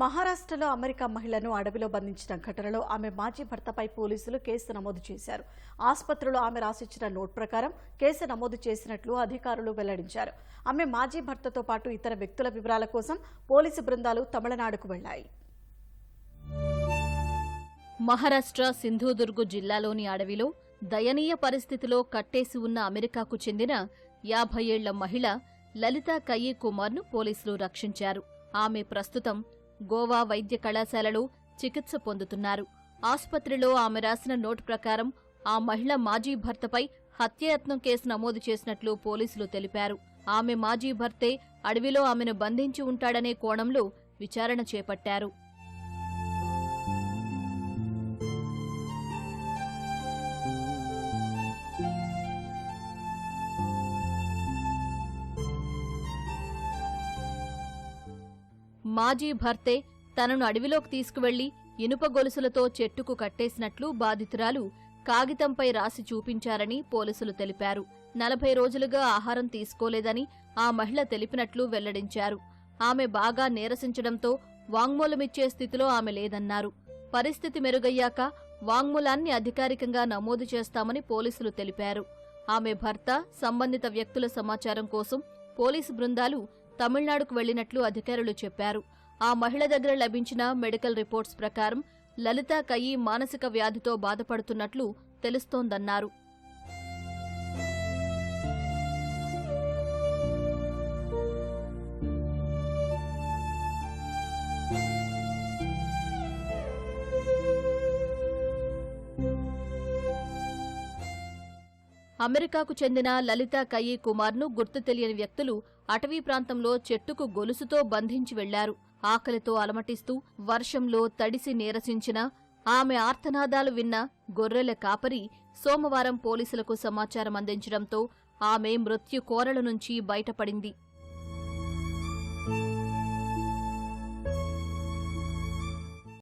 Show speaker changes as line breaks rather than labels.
మహారాష్ట్రలో అమెరికా మహిళను అడవిలో బంధించిన ఘటనలో ఆమె మాజీ భర్తపై పోలీసులు కేసు నమోదు చేశారు. ఆసుపత్రిలో ఆమె రాసిచ్చిన నోట్ ప్రకారం కేసు నమోదు చేసినట్లు అధికారులు వెల్లడించారు. ఆమె మాజీ భర్తతో పాటు ఇతర వ్యక్తుల వివరాల కోసం పోలీసు బృందాలు తమిళనాడుకు వెళ్ళాయి
మహారాష్ట్ర సింధుదుర్గు జిల్లాలోని అడవిలో దయనీయ పరిస్థితిలో కట్టేసి ఉన్న అమెరికాకు చెందిన యాభై ఏళ్ళ మహిళ లలిత కయ్యి కుమార్ను పోలీసులు రక్షించారు. ఆమె ప్రస్తుతం గోవా వైద్య కళాశాలలో చికిత్స పొందుతున్నారు. ఆసుపత్రిలో ఆమె రాసిన నోటు ప్రకారం ఆ మహిళ మాజీ భర్తపై హత్యాయత్నం కేసు నమోదు చేసినట్లు పోలీసులు తెలిపారు. ఆమె మాజీ భర్తే అడవిలో ఆమెను బంధించి ఉంటాడనే కోణంలో విచారణ చేపట్టారు. మాజీ భర్తే తనను అడవిలోకి తీసుకువెళ్ళి ఇనుప గొలుసులతో చెట్టుకు కట్టేసినట్లు బాధితురాలు కాగితంపై రాసి చూపించారని పోలీసులు తెలిపారు. నలభై రోజులుగా ఆహారం తీసుకోలేదని ఆ మహిళ తెలిపినట్లు వెల్లడించారు. ఆమె బాగా నీరసించడంతో వాంగ్మూలమిచ్చే స్థితిలో ఆమె లేదన్నారు. పరిస్థితి మెరుగయ్యాక వాంగ్మూలాన్ని అధికారికంగా నమోదు చేస్తామని పోలీసులు తెలిపారు. ఆమె భర్త సంబంధిత వ్యక్తుల సమాచారం కోసం పోలీసు బృందాలు తమిళనాడుకు వెళ్ళినట్లు అధికారులు చెప్పారు. ఆ మహిళ దగ్గర లభించిన మెడికల్ రిపోర్ట్స్ ప్రకారం లలిత కయ్యి మానసిక వ్యాధితో బాధపడుతున్నట్లు తెలుస్తోందన్నారు. అమెరికాకు చెందిన లలిత కయ్యి కుమార్ను గుర్తు తెలియని వ్యక్తులు అటవీ ప్రాంతంలో చెట్టుకు గొలుసుతో బంధించి వెళ్ళారు. ఆకలితో అలమటిస్తూ వర్షంలో తడిసి నీరసించిన ఆమె ఆర్తనాదాలు విన్న గొర్రెల కాపరి సోమవారం పోలీసులకు సమాచారం అందించడంతో ఆమె మృత్యు కోరల నుంచి బయటపడింది.